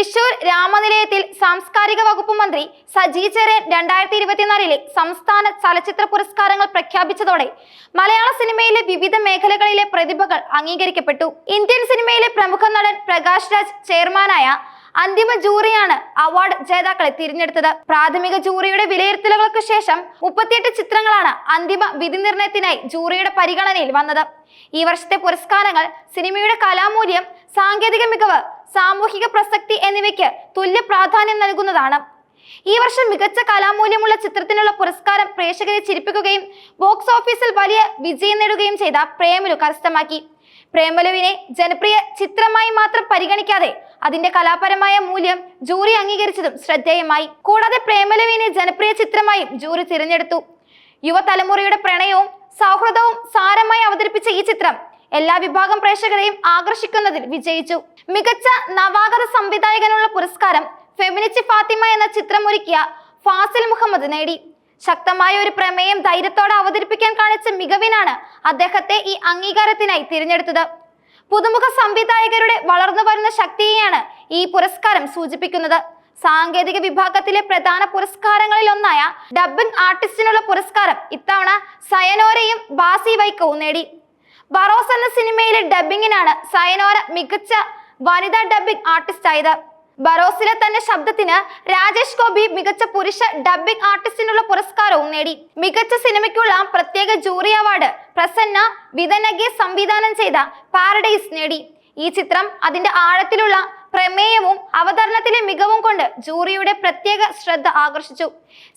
തൃശൂർ രാമനിലയത്തിൽ സാംസ്കാരിക വകുപ്പ് മന്ത്രി സജി ചെറിയൻ രണ്ടായിരത്തി ഇരുപത്തിനാലിലെ സംസ്ഥാന ചലച്ചിത്ര പുരസ്കാരങ്ങൾ പ്രഖ്യാപിച്ചതോടെ മലയാള സിനിമയിലെ വിവിധ മേഖലകളിലെ പ്രതിഭകൾ അംഗീകരിക്കപ്പെട്ടു. ഇന്ത്യൻ സിനിമയിലെ പ്രമുഖ നടൻ പ്രകാശ് രാജ് ചെയർമാനായ അന്തിമ ജൂറിയാണ് അവാർഡ് ജേതാക്കളെ തിരഞ്ഞെടുത്തത്. പ്രാഥമിക ജൂറിയുടെ വിലയിരുത്തലുകൾക്ക് ശേഷം മുപ്പത്തിയെട്ട് ചിത്രങ്ങളാണ് അന്തിമ വിധി നിർണയത്തിനായി ജൂറിയുടെ പരിഗണനയിൽ വന്നത്. ഈ വർഷത്തെ പുരസ്കാരങ്ങൾ സിനിമയുടെ കലാമൂല്യം സാങ്കേതിക മികവ് സാമൂഹിക പ്രസക്തി എന്നിവയ്ക്ക് തുല്യ പ്രാധാന്യം നൽകുന്നതാണ്. ഈ വർഷം മികച്ച കലാമൂല്യമുള്ള ചിത്രത്തിനുള്ള പുരസ്കാരം പ്രേക്ഷകരെ ചിരിപ്പിക്കുകയും ബോക്സ് ഓഫീസിൽ വലിയ വിജയം നേടുകയും ചെയ്ത പ്രേമലു കരസ്ഥമാക്കി. പ്രേമലുവിനെ ജനപ്രിയ ചിത്രമായി മാത്രം പരിഗണിക്കാതെ അതിന്റെ കലാപരമായ മൂല്യം ജൂറി അംഗീകരിച്ചതും ശ്രദ്ധേയമായി. കൂടാതെ പ്രേമലുവിനെ ജനപ്രിയ ചിത്രമായും ജൂറി തിരഞ്ഞെടുത്തു. യുവതലമുറയുടെ പ്രണയവും സൗഹൃദവും സാരമായി അവതരിപ്പിച്ച ഈ ചിത്രം എല്ലാ വിഭാഗം പ്രേക്ഷകരെയും ആകർഷിക്കുന്നതിൽ വിജയിച്ചു. മികച്ച നവാഗത സംവിധായകനുള്ള പുരസ്കാരം ഫെമിനിസ്റ്റ് ഫാത്തിമ എന്ന ചിത്രം ഒരുക്കിയ ഫാസിൽ മുഹമ്മദ് നേടി. ശക്തമായ ഒരു പ്രമേയം ധൈര്യത്തോടെ അവതരിപ്പിക്കാൻ കാണിച്ച മികവിനാണ് അദ്ദേഹത്തെ ഈ അംഗീകാരത്തിനായി തിരഞ്ഞെടുത്തത്. പുതുമുഖ സംവിധായകരുടെ വളർന്നു വരുന്ന ശക്തിയെയാണ് ഈ പുരസ്കാരം സൂചിപ്പിക്കുന്നത്. സാങ്കേതിക വിഭാഗത്തിലെ പ്രധാന പുരസ്കാരങ്ങളിൽ ഒന്നായ ഡബ്ബിംഗ് ആർട്ടിസ്റ്റിനുള്ള പുരസ്കാരം ഇത്തവണ സയനോരയും ബാസി വൈക്കവും നേടി. ബറോസ് എന്ന സിനിമയിലെ ഡബിങ്ങിനാണ് സയനോര മികച്ച വനിതാ ഡബിംഗ് ആർട്ടിസ്റ്റ് ആയത്. ബറോസിലെ തന്നെ ശബ്ദത്തിന് രാജേഷ് ഗോപി മികച്ച പുരുഷ ഡബിംഗ് ആർട്ടിസ്റ്റിനുള്ള പുരസ്കാരവും നേടി. മികച്ച സിനിമയ്ക്കുള്ള പ്രത്യേക ജൂറി അവാർഡ് പ്രസന്ന വിതനകെ സംവിധാനം ചെയ്ത പാരഡൈസ് നേടി. ഈ ചിത്രം അതിന്റെ ആഴത്തിലുള്ള പ്രമേയവും അവതരണത്തിലെ മികവും കൊണ്ട് ജൂറിയുടെ പ്രത്യേക ശ്രദ്ധ ആകർഷിച്ചു.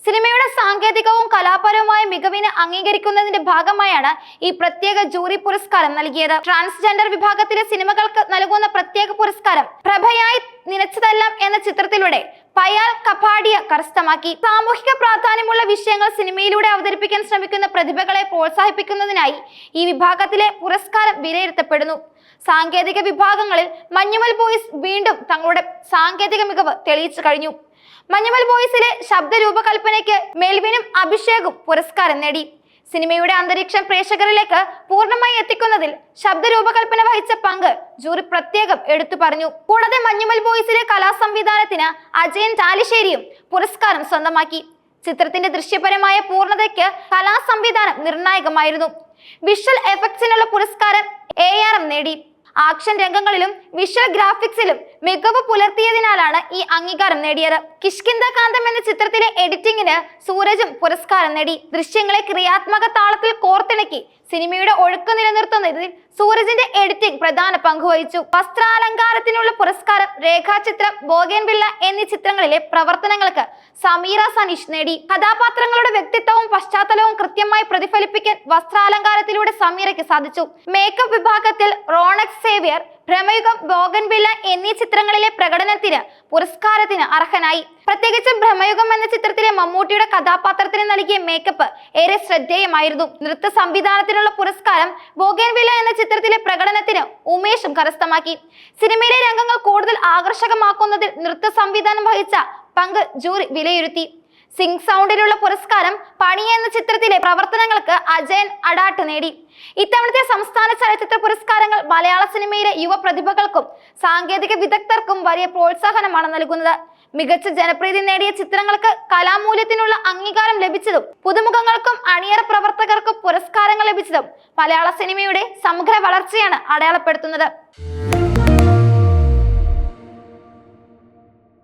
സിനിമയുടെ സാങ്കേതികവും കലാപരവുമായ മികവിനെ അംഗീകരിക്കുന്നതിന്റെ ഭാഗമായാണ് ഈ പ്രത്യേക ജൂറി പുരസ്കാരം നൽകിയത്. ട്രാൻസ്ജെൻഡർ വിഭാഗത്തിലെ സിനിമകൾക്ക് നൽകുന്ന പ്രത്യേക പുരസ്കാരം പ്രഭയായി നിലച്ചതെല്ലാം എന്ന ചിത്രത്തിലൂടെ പയാൽ കപാഡിയ കരസ്ഥമാക്കി. സാമൂഹിക പ്രാധാന്യമുള്ള വിഷയങ്ങൾ സിനിമയിലൂടെ അവതരിപ്പിക്കാൻ ശ്രമിക്കുന്ന പ്രതിഭകളെ പ്രോത്സാഹിപ്പിക്കുന്നതിനായി ഈ വിഭാഗത്തിലെ പുരസ്കാരം വിലയിരുത്തപ്പെടുന്നു. സാങ്കേതിക വിഭാഗങ്ങളിൽ മഞ്ഞുമൽ ബോയ്സ് വീണ്ടും തങ്ങളുടെ സാങ്കേതിക മികവ് തെളിയിച്ചു കഴിഞ്ഞു. മഞ്ഞുമൽ ബോയ്സിലെ ശബ്ദ രൂപകൽപ്പനയ്ക്ക് മെൽവിനും അഭിഷേകും പുരസ്കാരം നേടി. സിനിമയുടെ അന്തരീക്ഷം പ്രേക്ഷകരിലേക്ക് പൂർണമായി എത്തിക്കുന്നതിൽ ശബ്ദ രൂപകൽപ്പന വഹിച്ച പങ്ക് ജൂറി പ്രത്യേകം എടുത്തു പറഞ്ഞു. കൂടാതെ മഞ്ഞുമൽ ബോയ്സിലെ കലാസംവിധാനത്തിന് അജയൻ ചാലിശ്ശേരിയും പുരസ്കാരം സ്വന്തമാക്കി. ചിത്രത്തിന്റെ ദൃശ്യപരമായ പൂർണതയ്ക്ക് കലാസംവിധാനം നിർണായകമായിരുന്നു. വിഷ്വൽ എഫക്ട്സിനുള്ള പുരസ്കാരം എ ആർ എം നേടി. ആക്ഷൻ രംഗങ്ങളിലും വിഷ്വൽ ഗ്രാഫിക്സിലും മികവ് പുലർത്തിയതിനാലാണ് ഈ അംഗീകാരം നേടിയത്. കിഷ്കിന്ദ കാന്തം എന്ന ചിത്രത്തിലെ എഡിറ്റിംഗിന് സൂരജും പുരസ്കാരം നേടി. ദൃശ്യങ്ങളെ ക്രിയാത്മക താളത്തിൽ കോർത്തിണക്കി സിനിമയുടെ ഒഴുക്ക് നിലനിർത്തുന്നതിൽ സൂരജിന്റെ എഡിറ്റിംഗ് പ്രധാന പങ്കുവഹിച്ചു വസ്ത്രാലങ്കാരത്തിനുള്ള പുരസ്കാരം രേഖാചിത്രം ബോഗൻവില്ല എന്നീ ചിത്രങ്ങളിലെ പ്രവർത്തനങ്ങൾക്ക് സമീറ സനീഷ് നേടി. കഥാപാത്രങ്ങളുടെ വ്യക്തിത്വവും പശ്ചാത്തലവും കൃത്യമായി പ്രതിഫലിപ്പിക്കാൻ വസ്ത്രാലങ്കാരത്തിലൂടെ സമീറയ്ക്ക് സാധിച്ചു. മേക്കപ്പ് വിഭാഗത്തിൽ റോണക് സേവിയർ ഭ്രമയുഗം ബോഗൻവില്ല എന്നീ ചിത്രങ്ങളിലെ പ്രകടനത്തിന് പുരസ്കാരത്തിന് അർഹനായി. പ്രത്യേകിച്ച് ഭ്രമയുഗം എന്ന ചിത്രത്തിലെ മമ്മൂട്ടിയുടെ കഥാപാത്രത്തിന് നൽകിയ മേക്കപ്പ് ഏറെ ശ്രദ്ധേയമായിരുന്നു. നൃത്ത സംവിധാനത്തിനുള്ള പുരസ്കാരം ബോഗൻവില്ല എന്ന ചിത്രത്തിലെ പ്രകടനത്തിന് ഉമേഷും കരസ്ഥമാക്കി. സിനിമയിലെ രംഗങ്ങൾ കൂടുതൽ ആകർഷകമാക്കുന്നതിൽ നൃത്ത സംവിധാനം വഹിച്ച പങ്ക് ജൂറി വിലയിരുത്തി. സിംഗ് സൗണ്ടിലുള്ള പുരസ്കാരം പണി എന്ന ചിത്രത്തിലെ പ്രവർത്തനങ്ങൾക്ക് അജയൻ അഡാട്ട് നേടി. ഇത്തവണത്തെ സംസ്ഥാന ചലച്ചിത്ര പുരസ്കാരങ്ങൾ മലയാള സിനിമയിലെ യുവ പ്രതിഭകൾക്കും സാങ്കേതിക വിദഗ്ധർക്കും വലിയ പ്രോത്സാഹനമാണ് നൽകുന്നത്. മികച്ച ജനപ്രീതി നേടിയ ചിത്രങ്ങൾക്ക് കലാമൂല്യത്തിനുള്ള അംഗീകാരം ലഭിച്ചതും പുതുമുഖങ്ങൾക്കും അണിയറ പ്രവർത്തകർക്കും പുരസ്കാരങ്ങൾ ലഭിച്ചതും മലയാള സിനിമയുടെ സമഗ്ര വളർച്ചയാണ് അടയാളപ്പെടുത്തുന്നത്.